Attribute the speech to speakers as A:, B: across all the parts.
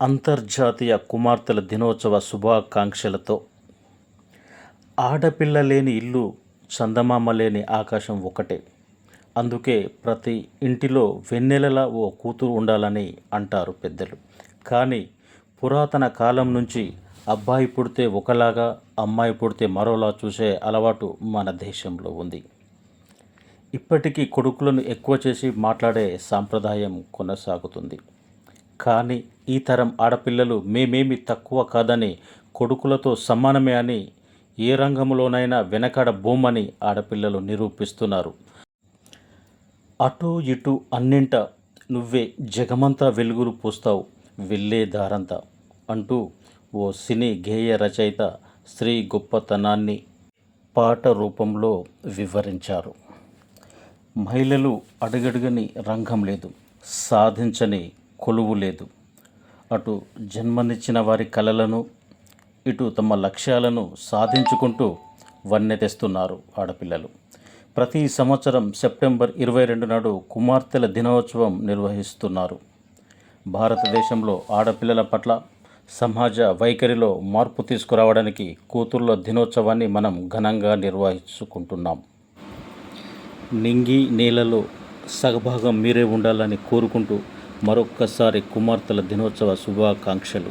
A: అంతర్జాతీయ కుమార్తెల దినోత్సవ శుభాకాంక్షలతో ఆడపిల్ల లేని ఇల్లు చందమామ లేని ఆకాశం ఒకటే అందుకే ప్రతి ఇంటిలో వెన్నెలలా ఓ కూతురు ఉండాలని అంటారు పెద్దలు. కానీ పురాతన కాలం నుంచి అబ్బాయి పుడితే ఒకలాగా అమ్మాయి పుడితే మరోలా చూసే అలవాటు మన దేశంలో ఉంది. ఇప్పటికీ కొడుకులను ఎక్కువ చేసి మాట్లాడే సాంప్రదాయం కొనసాగుతుంది. కానీ ఈ తరం ఆడపిల్లలు మేమేమి తక్కువ కాదని కొడుకులతో సమానమే అని ఏ రంగంలోనైనా వెనకడ బొమ్మని ఆడపిల్లలు నిరూపిస్తున్నారు. అటు ఇటు అన్నింట నువ్వే జగమంతా వెలుగులు పూస్తావు వెళ్ళే దారంతా అంటూ ఓ సినీ గేయ రచయిత స్త్రీ గొప్పతనాన్ని పాట రూపంలో వివరించారు. మహిళలు అడుగడుగని రంగం లేదు సాధించని కొలువు లేదు. అటు జన్మనిచ్చిన వారి కలలను ఇటు తమ లక్ష్యాలను సాధించుకుంటూ వన్నె తెస్తున్నారు ఆడపిల్లలు. ప్రతి సంవత్సరం సెప్టెంబర్ ఇరవై రెండు నాడు కుమార్తెల దినోత్సవం నిర్వహిస్తున్నారు. భారతదేశంలో ఆడపిల్లల పట్ల సమాజ వైఖరిలో మార్పు తీసుకురావడానికి కూతుర్ల దినోత్సవాన్ని మనం ఘనంగా నిర్వహించుకుంటున్నాం. నింగి నీళ్ళలో సగభాగం మీరే ఉండాలని కోరుకుంటూ మరొక్కసారి కుమార్తెల దినోత్సవ శుభాకాంక్షలు.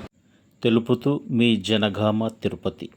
A: తెలుపుతూ మీ జనగామ తిరుపతి.